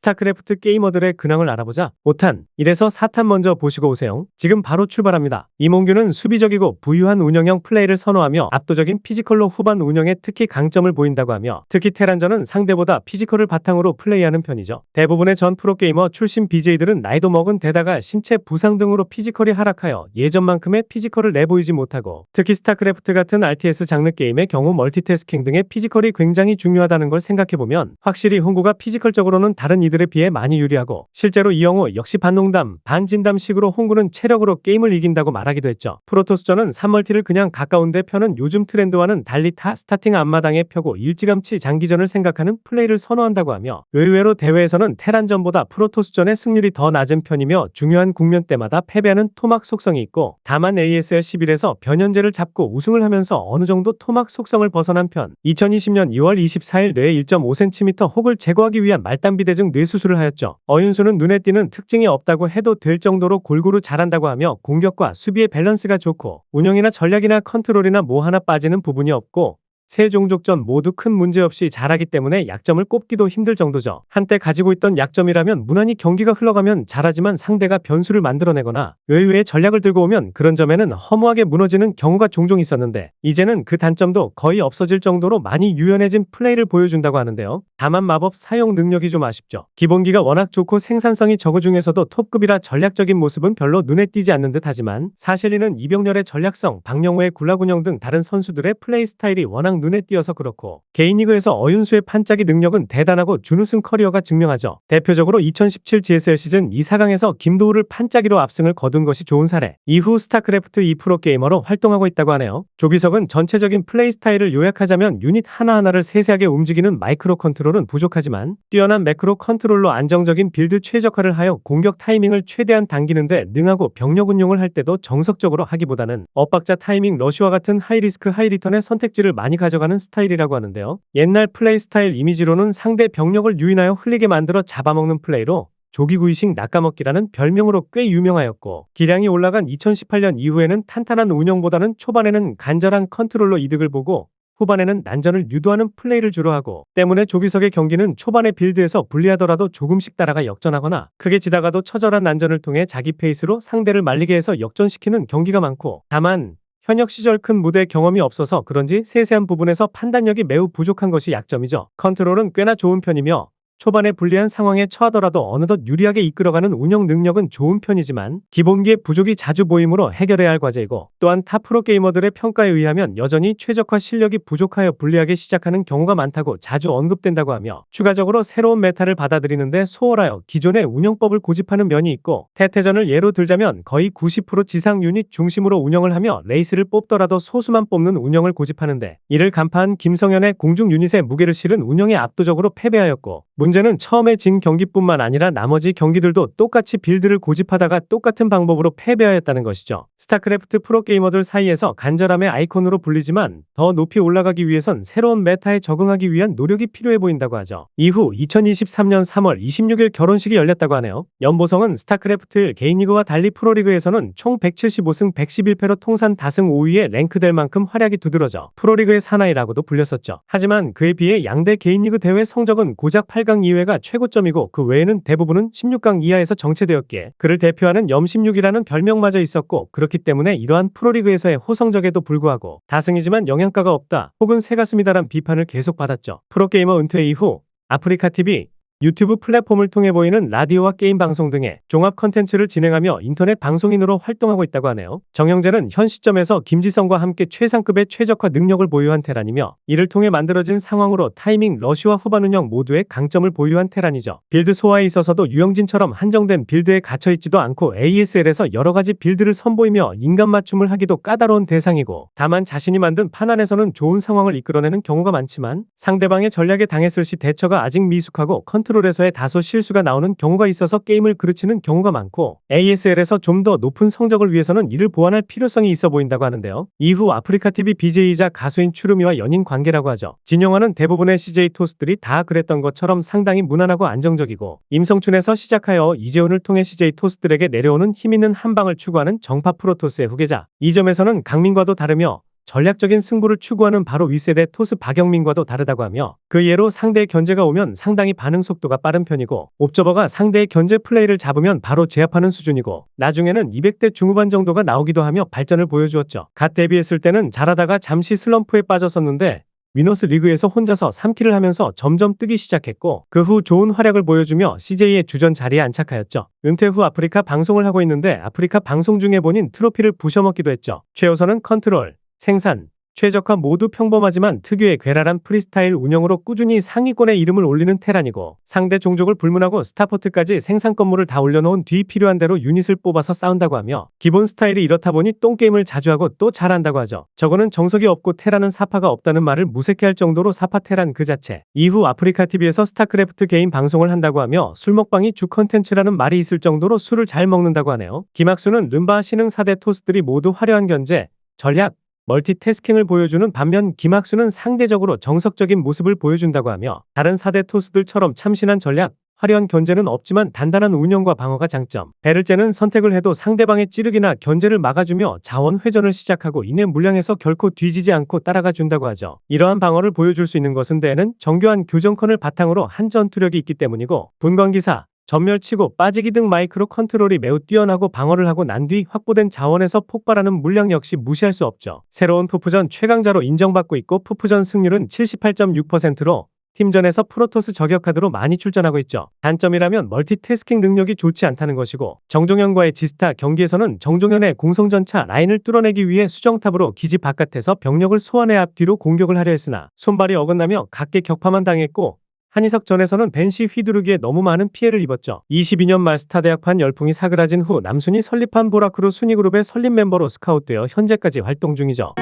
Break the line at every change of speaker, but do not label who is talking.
스타크래프트 게이머들의 근황을 알아보자 5탄 1에서 4탄 먼저 보시고 오세요. 지금 바로 출발합니다. 이몽규는 수비적이고 부유한 운영형 플레이를 선호하며 압도적인 피지컬로 후반 운영에 특히 강점을 보인다고 하며 특히 테란전은 상대보다 피지컬을 바탕으로 플레이하는 편이죠. 대부분의 전 프로게이머 출신 BJ들은 나이도 먹은 데다가 신체 부상 등으로 피지컬이 하락하여 예전만큼의 피지컬을 내보이지 못하고 특히 스타크래프트 같은 RTS 장르 게임의 경우 멀티태스킹 등의 피지컬이 굉장히 중요하다는 걸 생각해보면 확실히 홍구가 피지컬적으로는 다른 이들 에 비해 많이 유리하고 실제로 이영호 역시 반농담, 반진담식으로 홍구는 체력으로 게임을 이긴다고 말하기도 했죠. 프로토스전은 3멀티를 그냥 가까운데 펴는 요즘 트렌드와는 달리 타 스타팅 앞마당에 펴고 일찌감치 장기전을 생각하는 플레이를 선호한다고 하며 의외로 대회에서는 테란전보다 프로토스전의 승률이 더 낮은 편이며 중요한 국면 때마다 패배하는 토막 속성이 있고 다만 ASL 11에서 변현재를 잡고 우승을 하면서 어느 정도 토막 속성을 벗어난 편 2020년 2월 24일 뇌 1.5cm 혹을 제거하기 위한 말단비 대증 뇌 수술을 하였죠. 어윤수는 눈에 띄는 특징이 없다고 해도 될 정도로 골고루 잘한다고 하며 공격과 수비의 밸런스가 좋고 운영이나 전략이나 컨트롤이나 뭐 하나 빠지는 부분이 없고 세 종족 전 모두 큰 문제 없이 잘하기 때문에 약점을 꼽기도 힘들 정도죠. 한때 가지고 있던 약점이라면 무난히 경기가 흘러가면 잘하지만 상대가 변수를 만들어내거나 의외의 전략을 들고 오면 그런 점에는 허무하게 무너지는 경우가 종종 있었는데 이제는 그 단점도 거의 없어질 정도로 많이 유연해진 플레이를 보여준다고 하는데요. 다만 마법 사용 능력이 좀 아쉽죠. 기본기가 워낙 좋고 생산성이 적어 중에서도 톱급이라 전략적인 모습은 별로 눈에 띄지 않는 듯 하지만 사실 이는 이병렬의 전략성, 박영호의 굴라군형 등 다른 선수들의 플레이 스타일이 워낙 눈에 띄어서 그렇고 개인 리그에서 어윤수의 판짜기 능력은 대단하고 준우승 커리어가 증명하죠. 대표적으로 2017 GSL 시즌 2, 4강에서 김도우를 판짜기로 압승을 거둔 것이 좋은 사례. 이후 스타크래프트 2 프로 게이머로 활동하고 있다고 하네요. 조기석은 전체적인 플레이 스타일을 요약하자면 유닛 하나하나를 세세하게 움직이는 마이크로 컨트롤은 부족하지만 뛰어난 매크로 컨트롤로 안정적인 빌드 최적화를 하여 공격 타이밍을 최대한 당기는데 능하고 병력 운용을 할 때도 정석적으로 하기보다는 엇박자 타이밍 러쉬와 같은 하이리스크 하이리턴의 선택지를 많이 가져 가는 스타일이라고 하는데요. 옛날 플레이 스타일 이미지로는 상대 병력을 유인하여 흘리게 만들어 잡아먹는 플레이로 조기구이식 낚아먹기라는 별명으로 꽤 유명하였고 기량이 올라간 2018년 이후에는 탄탄한 운영보다는 초반에는 간절한 컨트롤로 이득을 보고 후반에는 난전을 유도하는 플레이를 주로 하고 때문에 조기석의 경기는 초반의 빌드에서 불리하더라도 조금씩 따라가 역전하거나 크게 지다가도 처절한 난전을 통해 자기 페이스로 상대를 말리게 해서 역전시키는 경기가 많고 다만 현역 시절 큰 무대 경험이 없어서 그런지 세세한 부분에서 판단력이 매우 부족한 것이 약점이죠. 컨트롤은 꽤나 좋은 편이며 초반에 불리한 상황에 처하더라도 어느덧 유리하게 이끌어가는 운영 능력은 좋은 편이지만 기본기의 부족이 자주 보이므로 해결해야 할 과제이고 또한 타 프로게이머들의 평가에 의하면 여전히 최적화 실력이 부족하여 불리하게 시작하는 경우가 많다고 자주 언급된다고 하며 추가적으로 새로운 메타를 받아들이는데 소홀하여 기존의 운영법을 고집하는 면이 있고 태태전을 예로 들자면 거의 90% 지상 유닛 중심으로 운영을 하며 레이스를 뽑더라도 소수만 뽑는 운영을 고집하는데 이를 간파한 김성현의 공중 유닛에 무게를 실은 운영에 압도적으로 패배하였고 문제는 처음에 진 경기뿐만 아니라 나머지 경기들도 똑같이 빌드를 고집하다가 똑같은 방법으로 패배하였다는 것이죠. 스타크래프트 프로게이머들 사이에서 간절함의 아이콘으로 불리지만 더 높이 올라가기 위해선 새로운 메타에 적응하기 위한 노력이 필요해 보인다고 하죠. 이후 2023년 3월 26일 결혼식이 열렸다고 하네요. 연보성은 스타크래프트 개인리그와 달리 프로리그에서는 총 175승 111패로 통산 다승 5위에 랭크될 만큼 활약이 두드러져 프로리그의 사나이라고도 불렸었죠. 하지만 그에 비해 양대 개인리그 대회 성적은 고작 8강 2회가 최고점이고 그 외에는 대부분은 16강 이하에서 정체되었기에 그를 대표하는 염16이라는 별명마저 있었고 그렇기 때문에 이러한 프로리그에서의 호성적에도 불구하고 다승이지만 영양가가 없다 혹은 새가슴이다란 비판을 계속 받았죠. 프로게이머 은퇴 이후 아프리카TV, 유튜브 플랫폼을 통해 보이는 라디오와 게임 방송 등의 종합 컨텐츠를 진행하며 인터넷 방송인으로 활동하고 있다고 하네요. 정영재는 현 시점에서 김지성과 함께 최상급의 최적화 능력을 보유한 테란이며 이를 통해 만들어진 상황으로 타이밍, 러쉬와 후반 운영 모두의 강점을 보유한 테란이죠. 빌드 소화에 있어서도 유영진처럼 한정된 빌드에 갇혀있지도 않고 ASL에서 여러 가지 빌드를 선보이며 인간 맞춤을 하기도 까다로운 대상이고 다만 자신이 만든 판 안에서는 좋은 상황을 이끌어내는 경우가 많지만 상대방의 전략에 당했을 시 대처가 아직 미숙하고 컨트 컨트롤에서의 다소 실수가 나오는 경우가 있어서 게임을 그르치는 경우가 많고 ASL에서 좀 더 높은 성적을 위해서는 이를 보완할 필요성이 있어 보인다고 하는데요. 이후 아프리카TV BJ이자 가수인 추루미와 연인 관계라고 하죠. 진영화는 대부분의 CJ 토스들이 다 그랬던 것처럼 상당히 무난하고 안정적이고 임성춘에서 시작하여 이재훈을 통해 CJ 토스들에게 내려오는 힘있는 한방을 추구하는 정파 프로토스의 후계자. 이 점에서는 강민과도 다르며 전략적인 승부를 추구하는 바로 윗세대 토스 박영민과도 다르다고 하며 그 예로 상대의 견제가 오면 상당히 반응 속도가 빠른 편이고 옵저버가 상대의 견제 플레이를 잡으면 바로 제압하는 수준이고 나중에는 200대 중후반 정도가 나오기도 하며 발전을 보여주었죠. 갓 데뷔했을 때는 잘하다가 잠시 슬럼프에 빠졌었는데 위너스 리그에서 혼자서 3킬을 하면서 점점 뜨기 시작했고 그 후 좋은 활약을 보여주며 CJ의 주전 자리에 안착하였죠. 은퇴 후 아프리카 방송을 하고 있는데 아프리카 방송 중에 본인 트로피를 부셔먹기도 했죠. 최우선은 컨트롤, 생산, 최적화 모두 평범하지만 특유의 괴랄한 프리스타일 운영으로 꾸준히 상위권에 이름을 올리는 테란이고 상대 종족을 불문하고 스타포트까지 생산 건물을 다 올려놓은 뒤 필요한 대로 유닛을 뽑아서 싸운다고 하며 기본 스타일이 이렇다 보니 똥게임을 자주 하고 또 잘한다고 하죠. 저거는 정석이 없고 테란은 사파가 없다는 말을 무색해할 정도로 사파 테란 그 자체. 이후 아프리카 TV에서 스타크래프트 게임 방송을 한다고 하며 술 먹방이 주 컨텐츠라는 말이 있을 정도로 술을 잘 먹는다고 하네요. 김학수는 른바 신흥 4대 토스들이 모두 화려한 견제, 전략, 멀티태스킹을 보여주는 반면 김학수는 상대적으로 정석적인 모습을 보여준다고 하며 다른 4대 토스들처럼 참신한 전략, 화려한 견제는 없지만 단단한 운영과 방어가 장점. 베를제는 선택을 해도 상대방의 찌르기나 견제를 막아주며 자원 회전을 시작하고 이내 물량에서 결코 뒤지지 않고 따라가 준다고 하죠. 이러한 방어를 보여줄 수 있는 것은 대는 정교한 교정컨을 바탕으로 한 전투력이 있기 때문이고 분광기사, 전멸치고 빠지기 등 마이크로 컨트롤이 매우 뛰어나고 방어를 하고 난 뒤 확보된 자원에서 폭발하는 물량 역시 무시할 수 없죠. 새로운 푸푸전 최강자로 인정받고 있고 푸푸전 승률은 78.6%로 팀전에서 프로토스 저격 카드로 많이 출전하고 있죠. 단점이라면 멀티태스킹 능력이 좋지 않다는 것이고 정종현과의 지스타 경기에서는 정종현의 공성전차 라인을 뚫어내기 위해 수정탑으로 기지 바깥에서 병력을 소환해 앞뒤로 공격을 하려 했으나 손발이 어긋나며 각계 격파만 당했고 한희석 전에서는 벤시 휘두르기에 너무 많은 피해를 입었죠. 22년 말 스타 대학판 열풍이 사그라진 후 남순이 설립한 보라크루 순위그룹의 설립 멤버로 스카웃되어 현재까지 활동 중이죠.